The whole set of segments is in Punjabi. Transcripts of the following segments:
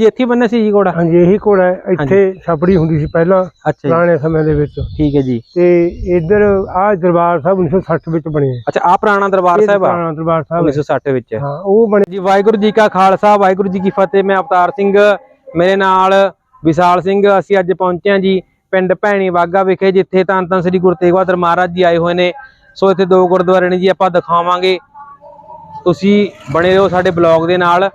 ਜੀ ਇੱਥੇ ਹੀ ਬੰਨਿਆ ਸੀ ਜੀ ਘੋੜਾ? ਹਾਂਜੀ ਇਹੀ ਘੋੜਾ ਹੈ। ਇੱਥੇ ਛਾਪੜੀ ਹੁੰਦੀ ਸੀ ਪਹਿਲਾਂ ਅੱਛਾ ਜੀ। ਪੁਰਾਣੇ ਸਮੇਂ ਦੇ ਵਿੱਚ। ਠੀਕ ਹੈ ਜੀ। ਤੇ ਇੱਧਰ ਆ ਦਰਬਾਰ ਸਾਹਿਬ 1960 ਵਿੱਚ ਬਣੇ ਆ। ਅੱਛਾ ਆ ਪੁਰਾਣਾ ਦਰਬਾਰ ਸਾਹਿਬ ਆ? ਪੁਰਾਣਾ ਦਰਬਾਰ ਸਾਹਿਬ ਹੈ। 1960 ਵਿੱਚ। ਹਾਂ ਉਹ ਬਣੇ। ਜੀ ਵਾਹਿਗੁਰੂ ਜੀ ਕਾ ਖਾਲਸਾ ਵਾਹਿਗੁਰੂ ਜੀ ਕੀ ਫਤਿਹ। ਮੈਂ ਅਵਤਾਰ ਸਿੰਘ ਮੇਰੇ ਨਾਲ ਵਿਸ਼ਾਲ ਸਿੰਘ ਅਸੀਂ ਅੱਜ ਪਹੁੰਚੇ ਹਾਂ ਜੀ ਪਿੰਡ ਭੈਣੀ ਬਾਗਾ ਵਿਖੇ ਜਿੱਥੇ ਧੰਨ ਧੰਨ ਸ੍ਰੀ ਗੁਰੂ ਤੇਗ ਬਹਾਦਰ ਮਹਾਰਾਜ ਜੀ ਆਏ ਹੋਏ ਨੇ। ਸੋ ਇੱਥੇ ਦੋ ਗੁਰਦੁਆਰੇ ਨੇ ਜੀ ਆਪਾਂ ਦਿਖਾਵਾਂਗੇ। ਤੁਸੀਂ ਬਣੇ ਰਹੋ ਸਾਡੇ ਬਲੌਗ ਦੇ ਨਾਲ।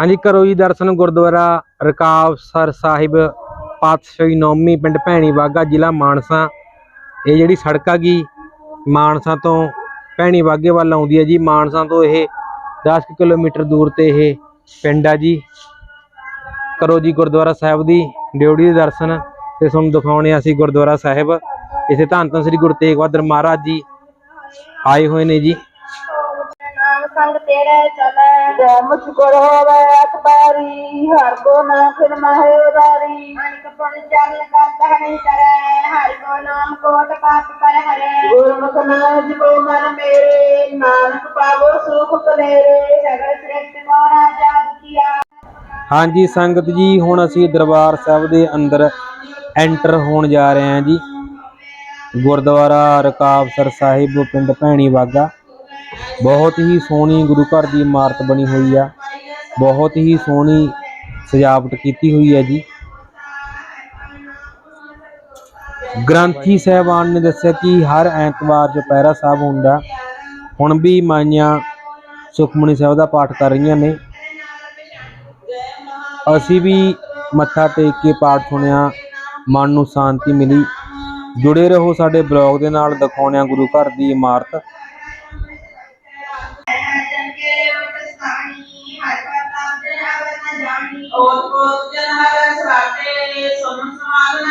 ਹਾਂਜੀ ਕਰੋ ਜੀ ਦਰਸ਼ਨ ਗੁਰਦੁਆਰਾ ਰਕਾਬਸਰ ਸਾਹਿਬ, ਪਾਤਸ਼ਾਹੀ ਨੌਮੀ, ਪਿੰਡ ਭੈਣੀ ਬਾਗਾ ਜ਼ਿਲ੍ਹਾ ਮਾਨਸਾ। ਇਹ ਜਿਹੜੀ ਸੜਕ ਆ ਹੈਗੀ ਮਾਨਸਾ ਤੋਂ ਭੈਣੀ ਬਾਗੇ ਵੱਲ ਆਉਂਦੀ ਹੈ ਜੀ। ਮਾਨਸਾ ਤੋਂ ਇਹ 10 ਕੁ ਕਿਲੋਮੀਟਰ ਦੂਰ ਤੇ ਇਹ ਪਿੰਡ ਆ ਜੀ। ਕਰੋ ਜੀ ਗੁਰਦੁਆਰਾ ਸਾਹਿਬ ਦੀ ਡਿਊਟੀ ਦੇ ਦਰਸ਼ਨ ਤੇ ਤੁਹਾਨੂੰ ਦਿਖਾਉਣੇ ਆ ਅਸੀਂ ਗੁਰਦੁਆਰਾ ਸਾਹਿਬ। ਇਸੇ ਧੰਨ ਧੰਨ ਸ੍ਰੀ ਗੁਰੂ ਤੇਗ ਬਹਾਦਰ ਮਹਾਰਾਜ ਜੀ ਆਏ ਹੋਏ ਨੇ ਜੀ। ਸੰਗ ਤੇਰੇ ਚਲੇ। ਜੈ ਮੁਸ਼ਕਲ ਹੋਵੇ ਅਕਬਾਰੀ ਹਰ ਕੋ ਨਾਮ ਫਿਰ ਮਾਹੇ ਉਦਾਰੀ। ਮਨਿਕ ਪੁਨ ਚਰਨ ਕਰਤਾ ਨਹੀਂ ਕਰੇ ਹਰ ਕੋ ਨਾਮ ਕੋਟ ਪਾਪ ਕਰ ਹਰੇ। ਗੁਰਮੁਖ ਨਾਮ ਜਿਪੋ ਮਨ ਮੇਰੇ ਨਾਨਕ ਪਾਵੋ ਸੁਖ ਕਲੇਰੇ ਸਗਲ ਸ੍ਰਿਸ਼ਟ ਕੋ ਰਾਜਾ ਕੀਆ ਹਾਂਜੀ ਸੰਗਤ ਜੀ ਹੁਣ ਅਸੀਂ ਦਰਬਾਰ ਸਾਹਿਬ ਦੇ ਅੰਦਰ ਐਂਟਰ ਹੋਣ ਜਾ ਰਹੇ ਹਾਂ ਜੀ। ਗੁਰਦੁਆਰਾ ਰਕਾਬਸਰ ਸਾਹਿਬ ਪਿੰਡ ਭੈਣੀ ਬਾਗਾ ਬਹੁਤ ਹੀ ਸੋਹਣੀ ਗੁਰੂ ਘਰ ਦੀ ਇਮਾਰਤ ਬਣੀ ਹੋਈ ਆ। ਬਹੁਤ ਹੀ ਸੋਹਣੀ ਸਜਾਵਟ ਕੀਤੀ ਹੋਈ ਹੈ ਜੀ। ਗ੍ਰੰਥੀ ਸਾਹਿਬਾਨ ਨੇ ਦੱਸਿਆ ਕਿ ਹਰ ਐਤਵਾਰ ਚੁਪਹਿਰਾ ਸਾਹਿਬ ਹੁੰਦਾ। ਹੁਣ ਵੀ ਮਾਈਆਂ ਸੁਖਮਨੀ ਸਾਹਿਬ ਦਾ ਪਾਠ ਕਰ ਰਹੀਆਂ ਨੇ। ਅਸੀਂ ਵੀ ਮੱਥਾ ਟੇਕ ਕੇ ਪਾਠ ਸੁਣਿਆ। ਮਨ ਨੂੰ ਸ਼ਾਂਤੀ ਮਿਲੀ। ਜੁੜੇ ਰਹੋ ਸਾਡੇ ਬਲੌਗ ਦੇ ਨਾਲ ਦਿਖਾਉਂਦੇ ਗੁਰੂ ਘਰ ਦੀ ਇਮਾਰਤ।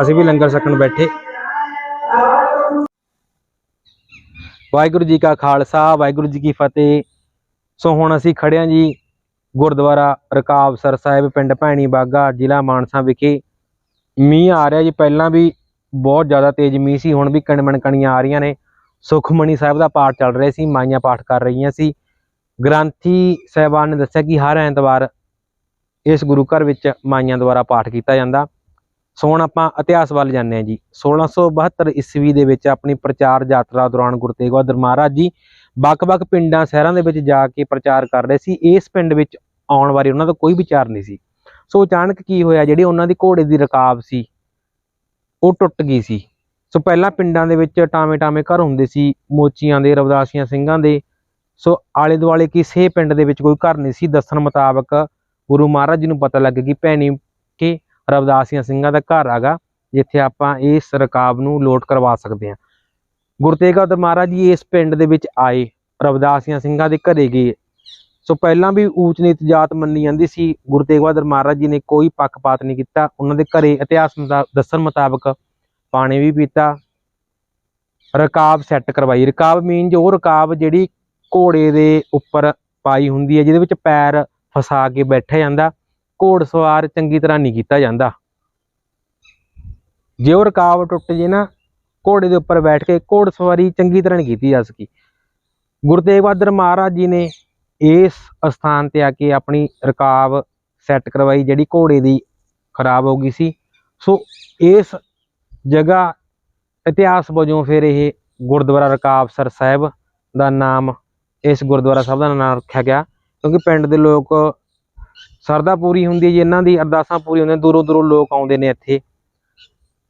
ਅਸੀਂ ਵੀ ਲੰਗਰ ਛਕਣ ਬੈਠੇ। ਵਾਹਿਗੁਰੂ ਜੀ ਕਾ ਖਾਲਸਾ, ਵਾਹਿਗੁਰੂ ਜੀ ਕੀ ਫਤਿਹ। ਸੋ ਹੁਣ ਅਸੀਂ ਖੜੇ ਹਾਂ ਜੀ ਗੁਰਦੁਆਰਾ ਰਕਾਬਸਰ ਸਾਹਿਬ, ਪਿੰਡ ਭੈਣੀ ਬਾਗਾ, ਜ਼ਿਲ੍ਹਾ ਮਾਨਸਾ ਵਿਖੇ। ਮੀਂਹ ਆ ਰਿਹਾ ਜੀ, ਪਹਿਲਾਂ ਵੀ ਬਹੁਤ ਜ਼ਿਆਦਾ ਤੇਜ਼ ਮੀਂਹ ਸੀ, ਹੁਣ ਵੀ ਕਣਮਣ ਕਣੀਆਂ ਆ ਰਹੀਆਂ ਨੇ। ਸੁਖਮਣੀ ਸਾਹਿਬ ਦਾ ਪਾਠ ਚੱਲ ਰਿਹਾ ਸੀ, ਮਾਈਆਂ ਪਾਠ ਕਰ ਰਹੀਆਂ ਸੀ। ਗ੍ਰੰਥੀ ਸਾਹਿਬਾਨ ਨੇ ਦੱਸਿਆ ਕਿ ਹਰ ਐਤਵਾਰ ਇਸ ਗੁਰੂ ਘਰ ਵਿੱਚ ਮਾਈਆਂ ਦੁਆਰਾ ਪਾਠ ਕੀਤਾ ਜਾਂਦਾ। ਸੋ ਹੁਣ ਆਪਾਂ ਇਤਿਹਾਸ ਵੱਲ ਜਾਂਦੇ ਹਾਂ ਜੀ। 1672 ਈਸਵੀ ਦੇ ਵਿੱਚ ਆਪਣੀ ਪ੍ਰਚਾਰ ਯਾਤਰਾ ਦੌਰਾਨ ਗੁਰੂ ਤੇਗ ਬਹਾਦਰ ਮਹਾਰਾਜ ਜੀ ਵੱਖ-ਵੱਖ ਪਿੰਡਾਂ, ਸ਼ਹਿਰਾਂ ਦੇ ਵਿੱਚ ਜਾ ਕੇ ਪ੍ਰਚਾਰ ਕਰ ਰਹੇ ਸੀ। ਇਸ ਪਿੰਡ ਵਿੱਚ ਆਉਣ ਬਾਰੇ ਉਹਨਾਂ ਦਾ ਕੋਈ ਵਿਚਾਰ ਨਹੀਂ ਸੀ। ਸੋ ਅਚਾਨਕ ਕੀ ਹੋਇਆ, ਜਿਹੜੀ ਉਹਨਾਂ ਦੀ ਘੋੜੇ ਦੀ ਰਕਾਬ ਸੀ, ਉਹ ਟੁੱਟ ਗਈ ਸੀ। ਸੋ ਪਹਿਲਾਂ ਪਿੰਡਾਂ ਦੇ ਵਿੱਚ ਟਾਵੇਂ ਟਾਵੇਂ ਘਰ ਹੁੰਦੇ ਸੀ, ਮੋਚੀਆਂ ਦੇ, ਰਵਦਾਸੀਆਂ ਸਿੰਘਾਂ ਦੇ। ਸੋ ਆਲੇ ਦੁਆਲੇ ਕਿਸੇ ਪਿੰਡ ਦੇ ਵਿੱਚ ਕੋਈ ਘਰ ਨਹੀਂ ਸੀ। ਦੱਸਣ ਮੁਤਾਬਕ ਗੁਰੂ ਮਹਾਰਾਜ ਜੀ ਨੂੰ ਪਤਾ ਲੱਗ ਗਈ ਭੈਣੀ ਕਿ ਰਵਦਾਸੀਆਂ ਸਿੰਘਾਂ ਦਾ ਘਰ ਹੈਗਾ, ਜਿੱਥੇ ਆਪਾਂ ਇਸ ਰਕਾਬ ਨੂੰ ਲੋਟ ਕਰਵਾ ਸਕਦੇ ਹਾਂ। ਗੁਰੂ ਤੇਗ ਬਹਾਦਰ ਮਹਾਰਾਜ ਜੀ ਇਸ ਪਿੰਡ ਦੇ ਵਿੱਚ ਆਏ, ਰਵਦਾਸੀਆਂ ਸਿੰਘਾਂ ਦੇ ਘਰੇ ਗਏ। ਸੋ ਪਹਿਲਾਂ ਵੀ ਊਚ ਨੀਚ ਜਾਤ ਮੰਨੀ ਜਾਂਦੀ ਸੀ। ਗੁਰੂ ਤੇਗ ਬਹਾਦਰ ਮਹਾਰਾਜ ਜੀ ਨੇ ਕੋਈ ਪੱਖਪਾਤ ਨਹੀਂ ਕੀਤਾ। ਉਹਨਾਂ ਦੇ ਘਰੇ ਇਤਿਹਾਸ ਮੁਤਾ- ਦੱਸਣ ਮੁਤਾਬਕ ਪਾਣੀ ਵੀ ਪੀਤਾ। ਰਕਾਬ ਸੈੱਟ ਕਰਵਾਈ। ਰਕਾਬ ਮੀਨ ਉਹ ਰਕਾਬ ਜਿਹੜੀ ਘੋੜੇ ਦੇ ਉੱਪਰ ਪਾਈ ਹੁੰਦੀ ਹੈ, ਜਿਹਦੇ ਵਿੱਚ ਪੈਰ ਫਸਾ ਕੇ ਬੈਠਿਆ ਜਾਂਦਾ ਘੋੜ ਸਵਾਰ ਚੰਗੀ ਤਰ੍ਹਾਂ ਨਹੀਂ ਕੀਤਾ ਜਾਂਦਾ। ਜੇ ਉਹ ਰਕਾਬ ਟੁੱਟ ਜੇ ਨਾ, ਘੋੜੇ ਦੇ ਉੱਪਰ ਬੈਠ ਕੇ ਘੋੜ ਸਵਾਰੀ ਚੰਗੀ ਤਰ੍ਹਾਂ ਨਹੀਂ ਕੀਤੀ ਜਾ ਸਕੀ। ਗੁਰੂ ਤੇਗ ਬਹਾਦਰ ਮਹਾਰਾਜ ਜੀ ਨੇ ਇਸ ਸਥਾਨ ਤੇ ਆ ਕੇ ਆਪਣੀ ਰਕਾਬ ਸੈੱਟ ਕਰਵਾਈ, ਜਿਹੜੀ ਘੋੜੇ ਦੀ ਖਰਾਬ ਹੋ ਗਈ ਸੀ। ਸੋ ਇਸ ਜਗ੍ਹਾ ਇਤਿਹਾਸ ਵਜੋਂ ਫਿਰ ਇਹ ਗੁਰਦੁਆਰਾ ਰਕਾਬਸਰ ਸਾਹਿਬ ਦਾ ਨਾਮ, ਇਸ ਗੁਰਦੁਆਰਾ ਸਾਹਿਬ ਦਾ ਨਾਮ ਰੱਖਿਆ ਗਿਆ। ਕਿਉਂਕਿ ਪਿੰਡ ਦੇ ਲੋਕ ਸਰਦਾ ਪੂਰੀ ਹੁੰਦੀ ਹੈ ਜੀ, ਇਹਨਾਂ ਦੀ ਅਰਦਾਸਾਂ ਪੂਰੀ ਹੁੰਦੀਆਂ, ਦੂਰੋਂ ਦੂਰੋਂ ਲੋਕ ਆਉਂਦੇ ਨੇ ਇੱਥੇ।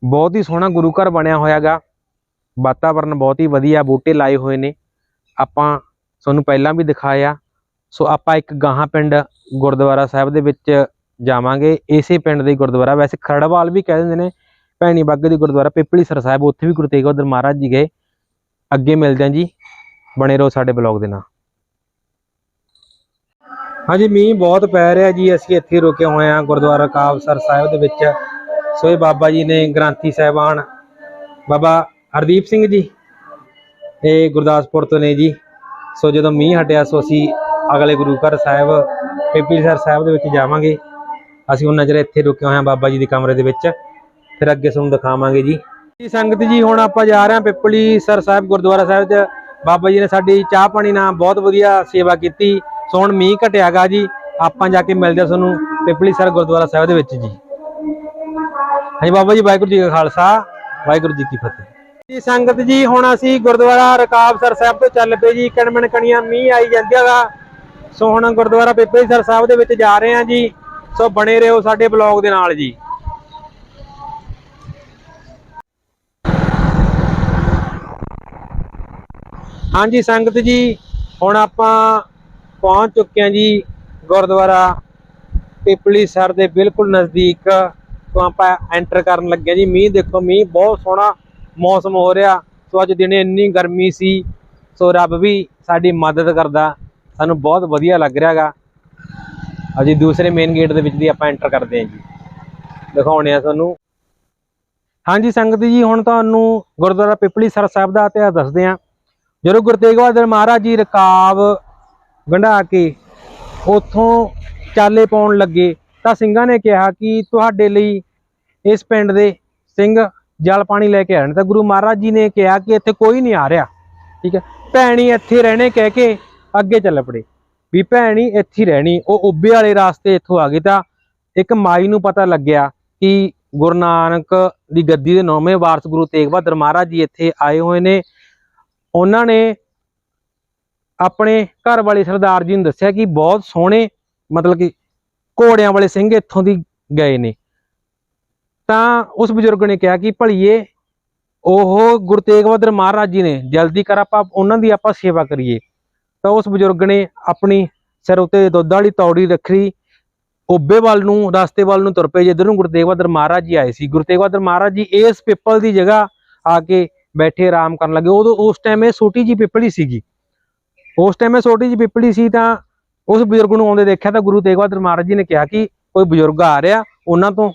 ਬਹੁਤ ਹੀ ਸੋਹਣਾ ਗੁਰੂ ਘਰ ਬਣਿਆ ਹੋਇਆਗਾ ਵਾਤਾਵਰਨ ਬਹੁਤ ਹੀ ਵਧੀਆ, ਬੂਟੇ ਲਾਏ ਹੋਏ ਨੇ। ਆਪਾਂ ਤੁਹਾਨੂੰ ਪਹਿਲਾਂ ਵੀ ਦਿਖਾਇਆ। ਸੋ ਆਪਾਂ ਇੱਕ ਗਾਹਾਂ ਪਿੰਡ ਗੁਰਦੁਆਰਾ ਸਾਹਿਬ ਦੇ ਵਿੱਚ ਜਾਵਾਂਗੇ। ਇਸੇ ਪਿੰਡ ਦੇ ਗੁਰਦੁਆਰਾ, ਵੈਸੇ ਖਰੜਵਾਲ ਵੀ ਕਹਿ ਦਿੰਦੇ ਨੇ, ਭੈਣੀ ਬਾਗੇ ਦੀ ਗੁਰਦੁਆਰਾ ਪਿਪਲੀਸਰ ਸਾਹਿਬ, ਉੱਥੇ ਵੀ ਗੁਰੂ ਤੇਗ ਬਹਾਦਰ ਮਹਾਰਾਜ ਜੀ ਗਏ। ਅੱਗੇ ਮਿਲਦੇ ਹਾਂ ਜੀ। ਬਣੇ ਰਹੋ ਸਾਡੇ ਬਲੌਗ ਦੇ ਨਾਲ। ਹਾਂਜੀ, ਮੀਂਹ ਬਹੁਤ ਪੈ ਰਿਹਾ ਜੀ, ਅਸੀਂ ਇੱਥੇ ਰੁਕੇ ਹੋਏ ਹਾਂ ਗੁਰਦੁਆਰਾ ਕਾਬਸਰ ਸਾਹਿਬ ਦੇ ਵਿੱਚ। ਸੋ ਇਹ ਬਾਬਾ ਜੀ ਨੇ ਗ੍ਰੰਥੀ ਸਾਹਿਬਾਨ, ਬਾਬਾ ਹਰਦੀਪ ਸਿੰਘ ਜੀ, ਇਹ ਗੁਰਦਾਸਪੁਰ ਤੋਂ ਨੇ ਜੀ। ਸੋ ਜਦੋਂ ਮੀਂਹ ਹਟਿਆ, ਸੋ ਅਸੀਂ ਅਗਲੇ ਗੁਰੂ ਘਰ ਸਾਹਿਬ ਪੇਪੀਸਰ ਸਾਹਿਬ ਦੇ ਵਿੱਚ ਜਾਵਾਂਗੇ। ਅਸੀਂ ਉਹਨਾਂ ਚਿਰ ਇੱਥੇ ਰੁਕੇ ਹੋਏ ਹਾਂ ਬਾਬਾ ਜੀ ਦੇ ਕਮਰੇ ਦੇ ਵਿੱਚ। ਫਿਰ ਅੱਗੇ ਤੁਹਾਨੂੰ ਦਿਖਾਵਾਂਗੇ ਜੀ। ਜੀ, ਸੰਗਤ ਜੀ, ਹੁਣ ਆਪਾਂ ਜਾ ਰਹੇ ਹਾਂ ਪਿੱਪਲੀ ਸਰ ਸਾਹਿਬ ਗੁਰਦੁਆਰਾ ਸਾਹਿਬ 'ਚ। ਬਾਬਾ ਜੀ ਨੇ ਸਾਡੀ ਚਾਹ ਪਾਣੀ ਨਾਲ ਬਹੁਤ ਵਧੀਆ ਸੇਵਾ ਕੀਤੀ। ਸੋ ਹੁਣ ਮੀਂਹ ਘਟਿਆਗਾ ਜੀ, ਆਪਾਂ ਜਾ ਕੇ ਮਿਲਦੇ ਹਾਂ ਤੁਹਾਨੂੰ ਪਿੱਪਲੀ ਸਰ ਗੁਰਦੁਆਰਾ ਸਾਹਿਬ ਦੇ ਵਿੱਚ ਜੀ। ਹਾਂਜੀ ਬਾਬਾ ਜੀ, ਵਾਹਿਗੁਰੂ ਜੀ ਕਾ ਖਾਲਸਾ, ਵਾਹਿਗੁਰੂ ਜੀ ਕੀ ਫਤਿਹ। ਜੀ ਸੰਗਤ ਜੀ, ਹੁਣ ਅਸੀਂ ਗੁਰਦੁਆਰਾ ਰਕਾਬਸਰ ਸਾਹਿਬ ਤੋਂ ਚੱਲ ਪਏ ਜੀ, ਕਣਮਣ ਕਣੀਆਂ ਮੀਂਹ ਆਈ ਜਾਂਦਿਆਗਾ ਸੋ ਹੁਣ ਗੁਰਦੁਆਰਾ ਪਿੱਪਲੀ ਸਰ ਸਾਹਿਬ ਦੇ ਵਿੱਚ ਜਾ ਰਹੇ ਹਾਂ ਜੀ। ਸੋ ਬਣੇ ਰਹੋ ਸਾਡੇ ਬਲੌਗ ਦੇ ਨਾਲ ਜੀ। ਹਾਂਜੀ ਸੰਗਤ ਜੀ, ਹੁਣ ਆਪਾਂ ਪਹੁੰਚ ਚੁੱਕੇ ਹਾਂ ਜੀ ਗੁਰਦੁਆਰਾ ਪਿਪਲੀ ਸਰ ਦੇ ਬਿਲਕੁਲ ਨਜ਼ਦੀਕ ਤੋਂ ਆਪਾਂ ਐਂਟਰ ਕਰਨ ਲੱਗੇ ਹਾਂ ਜੀ। ਮੀਂਹ ਦੇਖੋ, ਮੀਂਹ ਬਹੁਤ ਸੋਹਣਾ ਮੌਸਮ ਹੋ ਰਿਹਾ। ਸੋ ਅੱਜ ਦਿਨੇ ਇੰਨੀ ਗਰਮੀ ਸੀ, ਸੋ ਰੱਬ ਵੀ ਸਾਡੀ ਮਦਦ ਕਰਦਾ। ਸਾਨੂੰ ਬਹੁਤ ਵਧੀਆ ਲੱਗ ਰਿਹਾਗਾ। ਅਸੀਂ ਦੂਸਰੇ ਮੇਨ ਗੇਟ ਦੇ ਵਿੱਚ ਦੀ ਆਪਾਂ ਐਂਟਰ ਕਰਦੇ ਹਾਂ ਜੀ। ਦਿਖਾਉਣੇ ਆ ਤੁਹਾਨੂੰ। ਹਾਂਜੀ ਸੰਗਤ ਜੀ, ਹੁਣ ਤੁਹਾਨੂੰ ਗੁਰਦੁਆਰਾ ਪਿਪਲੀ ਸਰ ਸਾਹਿਬ ਦਾ ਇਤਿਹਾਸ ਦੱਸਦੇ ਹਾਂ। ਜਦੋਂ ਗੁਰੂ ਤੇਗ ਬਹਾਦਰ ਮਹਾਰਾਜ ਜੀ ਰਕਾਬ ਗੰਢਾ ਕੇ ਉਥੋਂ ਚਾਲੇ ਪਾਉਣ ਲੱਗੇ। ਤਾਂ ਸਿੰਘਾਂ ਨੇ ਕਿਹਾ ਕਿ ਤੁਹਾਡੇ ਲਈ ਇਸ ਪਿੰਡ ਦੇ ਸਿੰਘ ਜਲ ਪਾਣੀ ਲੈ ਕੇ ਆਣ ਤਾਂ ਗੁਰੂ ਮਹਾਰਾਜ ਜੀ ਨੇ ਕਿਹਾ ਕਿ ਇੱਥੇ ਕੋਈ ਨਹੀਂ ਆ ਰਿਹਾ। ਠੀਕ ਹੈ। ਭੈਣੀ ਇੱਥੇ ਰਹਿਣੇ ਕਹਿ ਕੇ ਅੱਗੇ ਚੱਲ ਪੜੇ। ਵੀ ਭੈਣੀ ਇੱਥੇ ਰਹਿਣੀ, ਉਹ ਉੱਬੇ ਵਾਲੇ ਰਾਸਤੇ ਇੱਥੋਂ ਆ ਗਏ ਤਾਂ ਇੱਕ ਮਾਈ ਨੂੰ ਪਤਾ ਲੱਗਿਆ ਕਿ ਗੁਰੂ ਨਾਨਕ ਦੀ ਗੱਦੀ ਦੇ ਨੌਵੇਂ ਵਾਰਸ ਗੁਰੂ ਤੇਗ ਬਹਾਦਰ ਮਹਾਰਾਜ ਜੀ ਇੱਥੇ ਆਏ ਹੋਏ ਨੇ। ਉਹਨਾਂ ਨੇ ਆਪਣੇ ਘਰ ਵਾਲੇ ਸਰਦਾਰ ਜੀ ਨੂੰ ਦੱਸਿਆ ਕਿ ਬਹੁਤ ਸੋਹਣੇ, ਮਤਲਬ ਕਿ ਘੋੜਿਆਂ ਵਾਲੇ ਸਿੰਘ ਇੱਥੋਂ ਦੀ ਗਏ ਨੇ। ਤਾਂ ਉਸ ਬਜ਼ੁਰਗ ਨੇ ਕਿਹਾ ਕਿ ਭਲੀਏ, ਉਹ ਗੁਰੂ ਤੇਗ ਬਹਾਦਰ ਮਹਾਰਾਜ ਜੀ ਨੇ ਜਲਦੀ ਕਰ ਆਪਾਂ, ਉਹਨਾਂ ਦੀ ਆਪਾਂ ਸੇਵਾ ਕਰੀਏ। ਤਾਂ ਉਸ ਬਜ਼ੁਰਗ ਨੇ ਆਪਣੀ ਸਿਰ ਉੱਤੇ ਦੁੱਧ ਵਾਲੀ ਤੌੜੀ ਰੱਖੀ ਉੱਬੇ ਵੱਲ ਨੂੰ, ਰਸਤੇ ਵੱਲ ਨੂੰ ਤੁਰ ਪਏ, ਜਿੱਧਰ ਨੂੰ ਗੁਰੂ ਤੇਗ ਬਹਾਦਰ ਮਹਾਰਾਜ ਜੀ ਆਏ ਸੀ। ਗੁਰੂ ਤੇਗ ਬਹਾਦਰ ਮਹਾਰਾਜ ਜੀ ਇਸ ਪਿੱਪਲ ਦੀ ਜਗ੍ਹਾ ਆ ਕੇ ਬੈਠੇ, ਆਰਾਮ ਕਰਨ ਲੱਗੇ। ਉਦੋਂ ਉਸ ਟਾਈਮ ਇਹ ਛੋਟੀ ਜੀ ਪਿੱਪਲੀ ਸੀਗੀ। ਉਸ ਟਾਈਮ ਮੈਂ ਛੋਟੀ ਜੀ ਪਿੱਪਲੀ ਸੀ ਤਾਂ ਉਸ ਬਜ਼ੁਰਗ ਨੂੰ ਆਉਂਦੇ ਦੇਖਿਆ ਤਾਂ ਗੁਰੂ ਤੇਗ ਬਹਾਦਰ ਮਹਾਰਾਜ ਜੀ ਨੇ ਕਿਹਾ ਕਿ ਕੋਈ ਬਜ਼ੁਰਗ ਆ ਰਿਹਾ, ਉਹਨਾਂ ਤੋਂ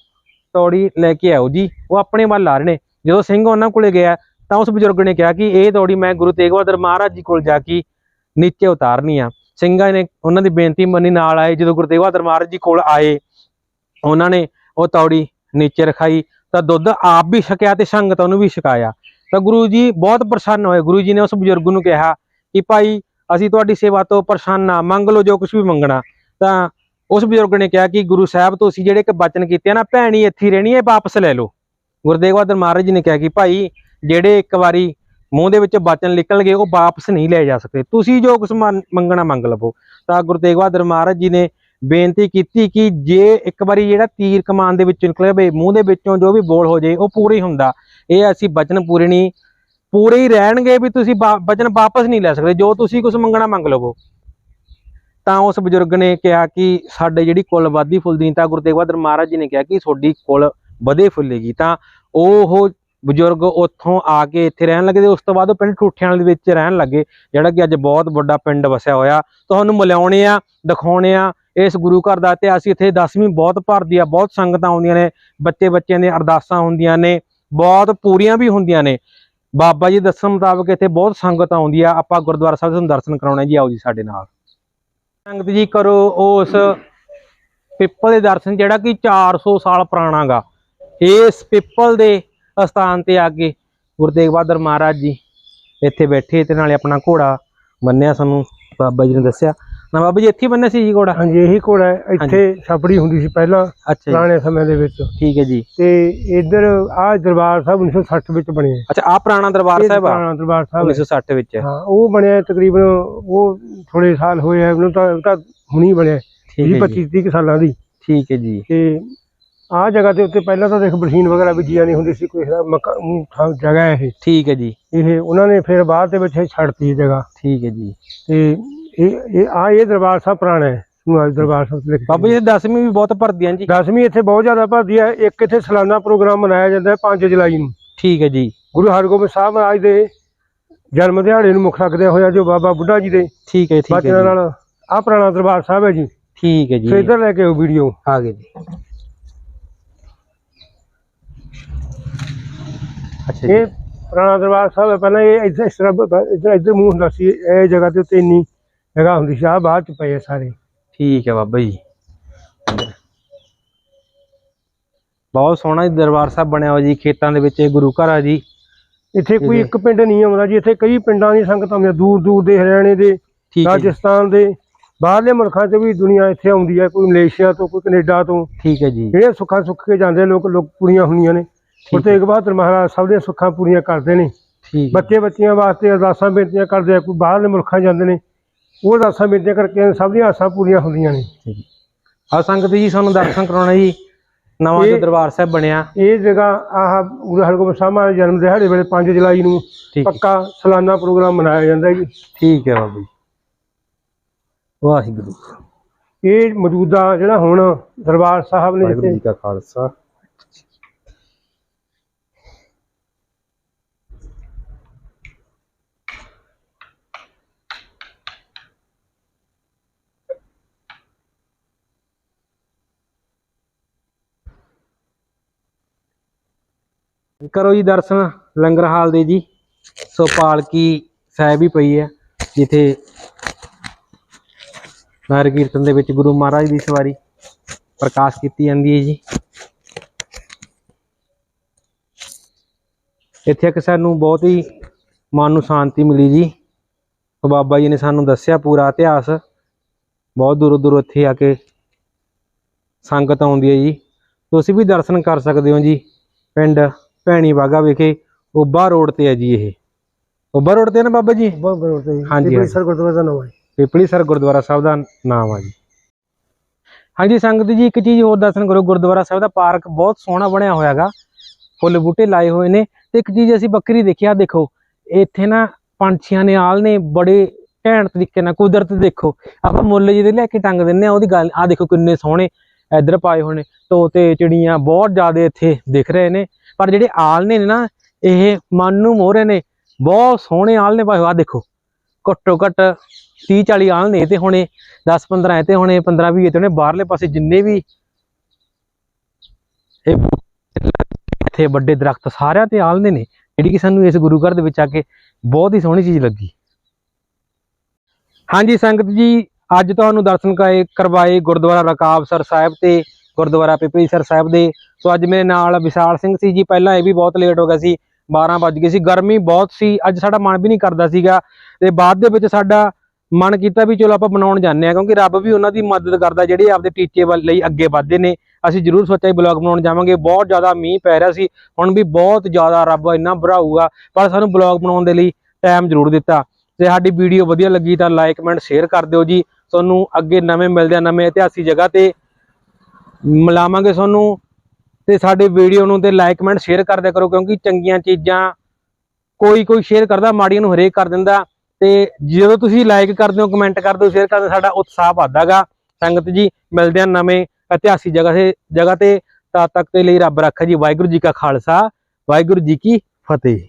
ਤੌੜੀ ਲੈ ਕੇ ਆਓ ਜੀ, ਉਹ ਆਪਣੇ ਵੱਲ ਆ ਰਹੇ ਨੇ। ਜਦੋਂ ਸਿੰਘ ਉਹਨਾਂ ਕੋਲੇ ਗਿਆ ਤਾਂ ਉਸ ਬਜ਼ੁਰਗ ਨੇ ਕਿਹਾ ਕਿ ਇਹ ਤੌੜੀ ਮੈਂ ਗੁਰੂ ਤੇਗ ਬਹਾਦਰ ਮਹਾਰਾਜ ਜੀ ਕੋਲ ਜਾ ਕੇ ਨੀਚੇ ਉਤਾਰਨੀ ਆ। ਸਿੰਘਾਂ ਨੇ ਉਹਨਾਂ ਦੀ ਬੇਨਤੀ ਮੰਨੀ, ਨਾਲ ਆਏ। ਜਦੋਂ ਗੁਰੂ ਤੇਗ ਬਹਾਦਰ ਮਹਾਰਾਜ ਜੀ ਕੋਲ ਆਏ, ਉਹਨਾਂ ਨੇ ਉਹ ਤੌੜੀ ਨੀਚੇ ਰਖਾਈ ਤਾਂ ਦੁੱਧ ਆਪ ਵੀ ਛਕਿਆ ਤੇ ਸੰਗਤ ਉਹਨੂੰ ਵੀ ਛਕਾਇਆ। ਤਾਂ ਗੁਰੂ ਜੀ ਬਹੁਤ ਪ੍ਰਸੰਨ ਹੋਏ। ਗੁਰੂ ਜੀ ਨੇ ਉਸ ਬਜ਼ੁਰਗ ਨੂੰ ਕਿਹਾ ਕਿ ਭਾਈ ਅਸੀਂ ਤੁਹਾਡੀ ਸੇਵਾ ਤੋਂ ਪ੍ਰਸੰਨ ਆ ਮੰਗ ਲਓ ਜੋ ਕੁਝ ਵੀ ਮੰਗਣਾ। ਤਾਂ ਉਸ ਬਜ਼ੁਰਗ ਨੇ ਕਿਹਾ ਕਿ ਗੁਰੂ ਸਾਹਿਬ ਤੋਂ ਅਸੀਂ ਜਿਹੜੇ ਇੱਕ ਬਚਨ ਕੀਤੇ ਨਾ, ਭੈਣੀ ਇੱਥੇ ਰਹਿਣੀ ਹੈ, ਵਾਪਸ ਲੈ ਲਓ। ਗੁਰਦੇਵ ਬਹਾਦਰ ਮਹਾਰਾਜ ਜੀ ਨੇ ਕਿਹਾ ਕਿ ਭਾਈ, ਜਿਹੜੇ ਇੱਕ ਵਾਰੀ ਮੂੰਹ ਦੇ ਵਿੱਚ ਬਚਨ ਨਿਕਲ ਗਏ ਉਹ ਵਾਪਸ ਨਹੀਂ ਲੈ ਜਾ ਸਕਦੇ। ਤੁਸੀਂ ਜੋ ਕੁਝ ਮੰਗਣਾ ਮੰਗ ਲਵੋ। ਤਾਂ ਗੁਰੂ ਤੇਗ ਬਹਾਦਰ ਮਹਾਰਾਜ ਜੀ ਨੇ ਬੇਨਤੀ ਕੀਤੀ ਕਿ ਜੇ ਇੱਕ ਵਾਰੀ ਜਿਹੜਾ ਤੀਰ ਕਮਾਨ ਦੇ ਵਿੱਚ ਨਿਕਲੇ ਬਈ ਮੂੰਹ ਦੇ ਵਿੱਚੋਂ ਜੋ ਵੀ ਬੋਲ ਹੋ ਜੇ ਉਹ ਪੂਰਾ ਹੀ ਹੁੰਦਾ। ਇਹ ਅਸੀਂ ਬਚਨ ਪੂਰੇ ਨਹੀਂ ਪੂਰੇ ਹੀ ਰਹਿਣਗੇ ਵੀ ਤੁਸੀਂ ਵਚਨ ਬਚਨ ਵਾਪਸ ਨਹੀਂ ਲੈ ਸਕਦੇ, ਜੋ ਤੁਸੀਂ ਕੁਝ ਮੰਗਣਾ ਮੰਗ ਲਵੋ। ਤਾਂ ਉਸ ਬਜ਼ੁਰਗ ਨੇ ਕਿਹਾ ਕਿ ਸਾਡੇ ਜਿਹੜੀ ਕੁੱਲ ਵਾਦੀ ਫੁੱਲਦੀ ਤਾਂ ਗੁਰੂ ਤੇਗ ਬਹਾਦਰ ਮਹਾਰਾਜ ਜੀ ਨੇ ਕਿਹਾ ਕਿ ਤੁਹਾਡੀ ਕੁੱਲ ਵਧੇ ਫੁੱਲੇਗੀ। ਤਾਂ ਉਹ ਬਜ਼ੁਰਗ ਉੱਥੋਂ ਆ ਕੇ ਇੱਥੇ ਰਹਿਣ ਲੱਗੇ ਤੇ ਉਸ ਤੋਂ ਬਾਅਦ ਉਹ ਪਿੰਡ ਠੂਠਿਆਂ ਦੇ ਵਿੱਚ ਰਹਿਣ ਲੱਗੇ, ਜਿਹੜਾ ਕਿ ਅੱਜ ਬਹੁਤ ਵੱਡਾ ਪਿੰਡ ਵਸਿਆ ਹੋਇਆ। ਤੁਹਾਨੂੰ ਮਿਲਾਉਣੇ ਆ, ਦਿਖਾਉਣੇ ਆ, ਇਸ ਗੁਰੂ ਘਰ ਦਾ ਇਤਿਹਾਸ। ਇੱਥੇ ਦਸਵੀਂ ਬਹੁਤ ਭਰਦੀ ਆ, ਬਹੁਤ ਸੰਗਤਾਂ ਆਉਂਦੀਆਂ ਨੇ ਬੱਚੇ ਬੱਚਿਆਂ ਦੀਆਂ ਅਰਦਾਸਾਂ ਹੁੰਦੀਆਂ ਨੇ, ਬਹੁਤ ਪੂਰੀਆਂ ਵੀ ਹੁੰਦੀਆਂ ਨੇ। ਬਾਬਾ ਜੀ ਦੱਸਣ ਮੁਤਾਬਕ ਇੱਥੇ ਬਹੁਤ ਸੰਗਤ ਆਉਂਦੀ ਆ। ਆਪਾਂ ਗੁਰਦੁਆਰਾ ਸਾਹਿਬ ਤੁਹਾਨੂੰ ਦਰਸ਼ਨ ਕਰਾਉਣੇ ਜੀ, ਆਓ ਜੀ ਸਾਡੇ ਨਾਲ। ਸੰਗਤ ਜੀ ਕਰੋ ਉਸ ਪਿੱਪਲ ਦੇ ਦਰਸ਼ਨ, ਜਿਹੜਾ ਕਿ 400 ਸਾਲ ਪੁਰਾਣਾ ਗਾ। ਇਸ ਪਿੱਪਲ ਦੇ ਸਥਾਨ ਤੇ ਆ ਕੇ ਗੁਰੂ ਤੇਗ ਬਹਾਦਰ ਮਹਾਰਾਜ ਜੀ ਇੱਥੇ ਬੈਠੇ ਤੇ ਨਾਲੇ ਆਪਣਾ ਘੋੜਾ ਬੰਨਿਆ ਸਾਨੂੰ, ਬਾਬਾ ਜੀ ਨੇ ਦੱਸਿਆ। ਨਾ ਬਾਬਾ ਜੀ ਇੱਥੇ ਹੀ ਬੰਨਿਆ ਸੀ ਜੀ ਘੋੜਾ? ਹਾਂਜੀ ਇਹੀ ਘੋੜਾ ਹੈ। ਇੱਥੇ ਛਪੜੀ ਹੁੰਦੀ ਸੀ ਪਹਿਲਾਂ ਅੱਛਾ ਜੀ। ਪੁਰਾਣੇ ਸਮੇਂ ਦੇ ਵਿੱਚ। ਠੀਕ ਹੈ ਜੀ। ਤੇ ਇੱਧਰ ਆ ਦਰਬਾਰ ਸਾਹਿਬ 1960 ਵਿੱਚ ਬਣਿਆ। ਅੱਛਾ ਆ ਪੁਰਾਣਾ ਦਰਬਾਰ ਸਾਹਿਬ ਆ? ਪੁਰਾਣਾ ਦਰਬਾਰ ਸਾਹਿਬ ਹੈ। 1960 ਵਿੱਚ। ਹਾਂ ਉਹ ਬਣਿਆ ਤਕਰੀਬਨ ਉਹ ਥੋੜੇ ਸਾਲ ਹੋਏ ਆ ਉਹਨੂੰ ਤਾਂ ਤਾਂ ਹੁਣੀ ਬਣਿਆ ਠੀਕ 20 ਹੈ ਜੀ। 25 30 ਸਾਲਾਂ ਦੀ। ਠੀਕ ਹੈ ਜੀ। ਤੇ ਆਹ ਜਗ੍ਹਾ ਦੇ ਉੱਤੇ ਪਹਿਲਾਂ ਤਾਂ ਦੇਖ ਬਰਸੀਨ ਵਗੈਰਾ ਬੀਜੀਆਂ ਨਹੀਂ ਹੁੰਦੀ ਸੀ ਕੋਈ ਮਕਾ- ਜਗ੍ਹਾ ਇਹ। ਠੀਕ ਹੈ ਜੀ। ਇਹ ਉਹਨਾਂ ਨੇ ਫਿਰ ਬਾਅਦ ਦੇ ਵਿੱਚ ਛੱਡਤੀ ਜਗ੍ਹਾ। ਠੀਕ ਹੈ ਜੀ। ਤੇ ਇਹ ਇਹ ਆ ਇਹ ਦਰਬਾਰ ਸਾਹਿਬ ਪੁਰਾਣਾ ਹੈ ਨੂੰ ਦਰਬਾਰ ਸਾਹਿਬ ਲਿਖ ਬਾਬਾ ਜੀ 10ਵੀਂ ਵੀ ਬਹੁਤ ਭਰਦੀਆਂ ਜੀ। ਦਸਵੀਂ ਇੱਥੇ ਬਹੁਤ ਜ਼ਿਆਦਾ ਭਰਦੀ ਹੈ। ਇੱਕ ਇੱਥੇ ਸਾਲਾਨਾ ਪ੍ਰੋਗਰਾਮ ਮਨਾਇਆ ਜਾਂਦਾ ਹੈ 5 ਜੁਲਾਈ ਨੂੰ। ਠੀਕ ਹੈ ਜੀ। ਗੁਰੂ ਹਰਗੋਬਿੰਦ ਸਾਹਿਬ ਮਹਾਰਾਜ ਦੇ ਜਨਮ ਦਿਹਾੜੇ ਨੂੰ ਮੁੱਖ ਰੱਖਦੇ ਹੋਇਆ ਜੋ ਬਾਬਾ ਬੁੱਢਾ ਜੀ ਦੇ ਠੀਕ ਹੈ ਠੀਕ ਹੈ ਬਚਨਾਂ ਨਾਲ ਆ ਪੁਰਾਣਾ ਦਰਬਾਰ ਸਾਹਿਬ ਹੈ ਜੀ। ਠੀਕ ਹੈ ਜੀ। ਸੋ ਇੱਧਰ ਲੈ ਕੇ ਆਓ ਵੀਡੀਓ। ਆ ਗਏ ਜੀ। ਅੱਛਾ ਜੀ। ਇਹ ਪੁਰਾਣਾ ਦਰਬਾਰ ਸਾਹਿਬ ਹੈ। ਪਹਿਲਾਂ ਇਹ ਇੱਧਰ ਇਸ ਤਰ੍ਹਾਂ ਇੱਧਰ ਇੱਧਰ ਮੂੰਹ ਹੁੰਦਾ ਸੀ। ਇਹ ਜਗ੍ਹਾ ਦੇ ਉੱਤੇ ਇੰਨੀ ਜਗ੍ਹਾ ਹੁੰਦੀ ਸੀ ਆ ਬਾਅਦ ਚ ਪਏ ਆ ਸਾਰੇ। ਠੀਕ ਹੈ ਬਾਬਾ ਜੀ। ਬਹੁਤ ਸੋਹਣਾ ਜੀ ਦਰਬਾਰ ਸਾਹਿਬ ਬਣਿਆ ਹੋਇਆ ਜੀ ਖੇਤਾਂ ਦੇ ਵਿੱਚ ਇਹ ਗੁਰੂ ਘਰ ਆ ਜੀ। ਇੱਥੇ ਕੋਈ। ਇੱਕ ਪਿੰਡ ਨਹੀਂ ਆਉਂਦਾ ਜੀ ਇੱਥੇ ਕਈ ਪਿੰਡਾਂ ਦੀ ਸੰਗਤਾਂ ਆਉਂਦੀਆਂ ਦੂਰ ਦੂਰ ਦੇ ਹਰਿਆਣੇ ਦੇ ਰਾਜਸਥਾਨ ਦੇ ਬਾਹਰਲੇ ਮੁਲਕਾਂ 'ਚ ਵੀ ਦੁਨੀਆ ਇੱਥੇ ਆਉਂਦੀ ਹੈ ਕੋਈ ਮਲੇਸ਼ੀਆ ਤੋਂ ਕੋਈ ਕੈਨੇਡਾ ਤੋਂ। ਠੀਕ ਹੈ ਜੀ। ਜਿਹੜੇ ਸੁੱਖਾਂ ਸੁੱਖ ਕੇ ਜਾਂਦੇ ਲੋਕ ਲੋਕ ਪੂਰੀਆਂ ਹੁੰਦੀਆਂ ਨੇ। ਉਹ ਤੇਗ ਬਹਾਦਰ ਮਹਾਰਾਜ ਸਭ ਦੀਆਂ ਸੁੱਖਾਂ ਪੂਰੀਆਂ ਕਰਦੇ ਨੇ। ਬੱਚੇ ਬੱਚੀਆਂ ਵਾਸਤੇ ਅਰਦਾਸਾਂ ਬੇਨਤੀਆਂ ਕਰਦੇ ਆ ਕੋਈ ਬਾਹਰਲੇ ਮੁਲਕਾਂ ਜਾਂਦੇ ਨੇ ਉਹ ਅਰਦਾਸਾਂ ਬੇਨਤੀਆਂ ਕਰਕੇ ਸਭ ਦੀਆਂ ਆਸਾਂ ਪੂਰੀਆਂ ਹੁੰਦੀਆਂ ਨੇ। ਆ ਸੰਗਤ ਜੀ ਸਾਨੂੰ ਦਰਸ਼ਨ ਕਰਾਉਣਾ ਜੀ। ਨਵਾਂ ਜੋ ਇਹ- ਦਰਬਾਰ ਸਾਹਿਬ ਬਣਿਆ। ਇਹ ਜਗ੍ਹਾ ਆਹ ਗੁਰੂ ਹਰਗੋਬਿੰਦ ਸਾਹਿਬ ਮਹਾਰਾਜ ਦੇ ਜਨਮ ਦਿਹਾੜੇ ਵੇਲੇ 5 ਜੁਲਾਈ ਨੂੰ ਠੀਕ ਹੈ। ਪੱਕਾ ਸਾਲਾਨਾ ਪ੍ਰੋਗਰਾਮ ਮਨਾਇਆ ਜਾਂਦਾ ਹੈ ਜੀ। ਠੀਕ ਹੈ ਬਾਬਾ ਜੀ। ਵਾਹਿਗੁਰੂ। ਇਹ ਮੌਜੂਦਾ ਜਿਹੜਾ ਹੁਣ ਦਰਬਾਰ ਸਾਹਿਬ ਨੇ ਵਾਹਿਗੁਰੂ ਜੀ ਜਿੱਥੇ ਕਾ ਖਾਲਸਾ। ਕਰੋ ਜੀ ਦਰਸ਼ਨ, ਲੰਗਰ ਹਾਲ ਦੇ ਜੀ। ਸੋ ਪਾਲਕੀ ਸਾਹਿਬ ਹੀ ਪਈ ਹੈ, ਜਿੱਥੇ ਨਗਰ ਕੀਰਤਨ ਦੇ ਵਿੱਚ ਗੁਰੂ ਮਹਾਰਾਜ ਦੀ ਸਵਾਰੀ ਪ੍ਰਕਾਸ਼ ਕੀਤੀ ਜਾਂਦੀ ਹੈ ਜੀ। ਇੱਥੇ ਇੱਕ ਸਾਨੂੰ ਬਹੁਤ ਹੀ ਮਨ ਨੂੰ ਸ਼ਾਂਤੀ ਮਿਲੀ ਜੀ। ਬਾਬਾ ਜੀ ਨੇ ਸਾਨੂੰ ਦੱਸਿਆ ਪੂਰਾ ਇਤਿਹਾਸ। ਬਹੁਤ ਦੂਰੋਂ ਦੂਰੋਂ ਇੱਥੇ ਆ ਕੇ ਸੰਗਤ ਆਉਂਦੀ ਹੈ ਜੀ। ਤੁਸੀਂ ਵੀ ਦਰਸ਼ਨ ਕਰ ਸਕਦੇ ਹੋ ਜੀ, ਪਿੰਡ ਭੈਣੀ ਬਾਗਾ ਵਿਖੇ ਉੱਭਾ ਰੋਡ ਤੇ ਹੈ ਜੀ ਇਹ। ਉੱਭਾ ਰੋਡ ਤੇ ਨਾ ਬਾਬਾ ਜੀ? ਬਹੁਤ ਬਰੋਟ ਹੈ ਹਾਂਜੀ, ਹਾਂਜੀ। ਸਰ ਗੁਰਦੁਆਰਾ ਦਾ ਨਾਮ ਹੈ। ਪਿਪਲੀ ਸਰ ਗੁਰਦੁਆਰਾ ਸਾਹਿਬ ਦਾ ਨਾਮ ਆ ਜੀ। ਹਾਂਜੀ ਸੰਗਤ ਜੀ ਇੱਕ ਚੀਜ਼ ਹੋਰ ਦੱਸਣ ਕਰੋ। ਗੁਰਦੁਆਰਾ ਸਾਹਿਬ ਦਾ ਪਾਰਕ ਬਹੁਤ ਸੋਹਣਾ ਬਣਿਆ ਹੋਇਆ ਹੈਗਾ। ਫੁੱਲ ਬੂਟੇ ਲਾਏ ਹੋਏ ਨੇ। ਤੇ ਇੱਕ ਚੀਜ਼ ਅਸੀਂ ਬੱਕਰੀ ਦੇਖਿਆ ਦੇਖੋ। ਇੱਥੇ ਨਾ ਪੰਛੀਆਂ ਨੇ ਆਲ ਨੇ ਬੜੇ ਘੈਂਟ ਤਰੀਕੇ ਨਾਲ ਕੁਦਰਤ ਦੇਖੋ। ਆਪਾਂ ਮੁੱਲ ਜਿਹਦੇ ਲੈ ਕੇ ਟੰਗ ਦਿੰਨੇ ਆ ਉਹਦੀ ਗੱਲ ਆ ਦੇਖੋ ਕਿੰਨੇ ਸੋਹਣੇ ਇੱਧਰ ਪਾਏ ਹੋਏ ਨੇ। ਤੋਤੇ ਚਿੜੀਆਂ ਬਹੁਤ ਜ਼ਿਆਦਾ ਇੱਥੇ ਦਿਖ ਰਹੇ ਨੇ। ਪਰ ਜਿਹੜੇ ਆਲਣੇ ਨੇ ਨਾ, ਇਹ ਮਨ ਨੂੰ ਮੋਹਰੇ ਨੇ, ਬਹੁਤ ਸੋਹਣੇ ਆਲਣੇ ਪਾਏ ਹੋਏ ਆ ਦੇਖੋ, ਘੱਟੋ ਘੱਟ 30 40 ਆਲ ਨੇ ਤੇ ਹੁਣੇ 10 15 ਐ ਤੇ ਹੁਣੇ 15 20 ਤੇ ਹੁਣੇ, ਬਾਹਰਲੇ ਪਾਸੇ ਜਿੰਨੇ ਵੀ ਇਹ ਇੱਥੇ ਵੱਡੇ ਦਰਖਤ ਸਾਰਿਆਂ ਤੇ ਆਲਨੇ ਨੇ ਜਿਹੜੀ ਕਿ ਸਾਨੂੰ ਇਸ ਗੁਰੂ ਘਰ ਦੇ ਵਿੱਚ ਆ ਕੇ ਬਹੁਤ ਹੀ ਸੋਹਣੀ ਚੀਜ਼ ਲੱਗੀ। ਹਾਂਜੀ, ਸੰਗਤ ਜੀ, ਅੱਜ ਤੁਹਾਨੂੰ ਦਰਸ਼ਨ ਕਰਾਏ ਕਰਵਾਏ ਗੁਰਦੁਆਰਾ ਰਕਾਬਸਰ ਸਾਹਿਬ ਤੇ ਗੁਰਦੁਆਰਾ ਪਿਪਲੀਸਰ ਸਾਹਿਬ ਦੇ। ਸੋ ਅੱਜ ਮੇਰੇ ਨਾਲ ਵਿਸ਼ਾਲ ਸਿੰਘ ਸੀ ਜੀ। ਪਹਿਲਾਂ ਇਹ ਵੀ ਬਹੁਤ ਲੇਟ ਹੋ ਗਿਆ ਸੀ 12 ਵੱਜ ਗਏ ਸੀ। ਗਰਮੀ ਬਹੁਤ ਸੀ। ਅੱਜ ਸਾਡਾ ਮਨ ਵੀ ਨਹੀਂ ਕਰਦਾ ਸੀਗਾ। ਤੇ ਬਾਅਦ ਦੇ ਵਿੱਚ ਸਾਡਾ ਮਨ ਕੀਤਾ ਵੀ ਚਲੋ ਆਪਾਂ ਬਣਾਉਣ ਜਾਂਦੇ ਆ ਕਿਉਂਕਿ ਰੱਬ ਵੀ ਉਹਨਾਂ ਦੀ ਮਦਦ ਕਰਦਾ, ਜਿਹੜੇ ਆਪਦੇ ਟੀਚੇ ਵੱਲ ਲਈ ਅੱਗੇ ਵਧਦੇ ਨੇ। ਅਸੀਂ ਜ਼ਰੂਰ ਸੋਚਿਆ ਬਲੌਗ ਬਣਾਉਣ ਜਾਵਾਂਗੇ। ਬਹੁਤ ਜ਼ਿਆਦਾ ਮੀਂਹ ਪੈ ਰਿਹਾ ਸੀ। ਹੁਣ ਵੀ ਬਹੁਤ ਜ਼ਿਆਦਾ ਰੱਬ ਇੰਨਾ ਭਰਾਊਗਾ, ਪਰ ਸਾਨੂੰ ਬਲੌਗ ਬਣਾਉਣ ਦੇ ਲਈ ਟਾਈਮ ਜ਼ਰੂਰ ਦਿੱਤਾ। ਤੇ ਸਾਡੀ ਵੀਡੀਓ ਵਧੀਆ ਲੱਗੀ ਤਾਂ ਲਾਈਕ ਕਮੈਂਟ ਸ਼ੇਅਰ ਕਰ ਦਿਓ ਜੀ। ਤੁਹਾਨੂੰ ਅੱਗੇ ਨਵੇਂ ਮਿਲਦੇ ਆ ਨਵੇਂ ਇਤਿਹਾਸੀ ਜਗ੍ਹਾ ਤੇ ਮਿਲਾਵਾਂਗੇ ਤੁਹਾਨੂੰ ਤੇ ਸਾਡੇ ਵੀਡੀਓ ਨੂੰ ਤੇ ਲਾਈਕ ਕਮੈਂਟ ਸ਼ੇਅਰ ਕਰ ਦਿਆ ਕਰੋ ਕਿਉਂਕਿ ਚੰਗੀਆਂ ਚੀਜ਼ਾਂ ਕੋਈ ਕੋਈ ਸ਼ੇਅਰ ਕਰਦਾ ਮਾੜੀਆਂ ਨੂੰ ਹਰੇਕ ਕਰ ਦਿੰਦਾ ਤੇ ਜਦੋਂ ਤੁਸੀਂ ਲਾਈਕ ਕਰਦੇ ਹੋ ਕਮੈਂਟ ਕਰਦੇ ਹੋ ਸ਼ੇਅਰ ਕਰਦੇ ਹੋ, ਸਾਡਾ ਉਤਸ਼ਾਹ ਵਧਦਾਗਾ। ਸੰਗਤ ਜੀ ਮਿਲਦੇ ਆ ਨਵੇਂ ਇਤਿਹਾਸਿਕ ਜਗ੍ਹਾ ਤੇ ਜਗ੍ਹਾ ਤੇ। ਤਦ ਤੱਕ ਦੇ ਲਈ ਰੱਬ ਰੱਖਾ ਜੀ ਵਾਹਿਗੁਰੂ ਜੀ ਕਾ ਖਾਲਸਾ ਵਾਹਿਗੁਰੂ ਜੀ ਕੀ ਫਤਿਹ।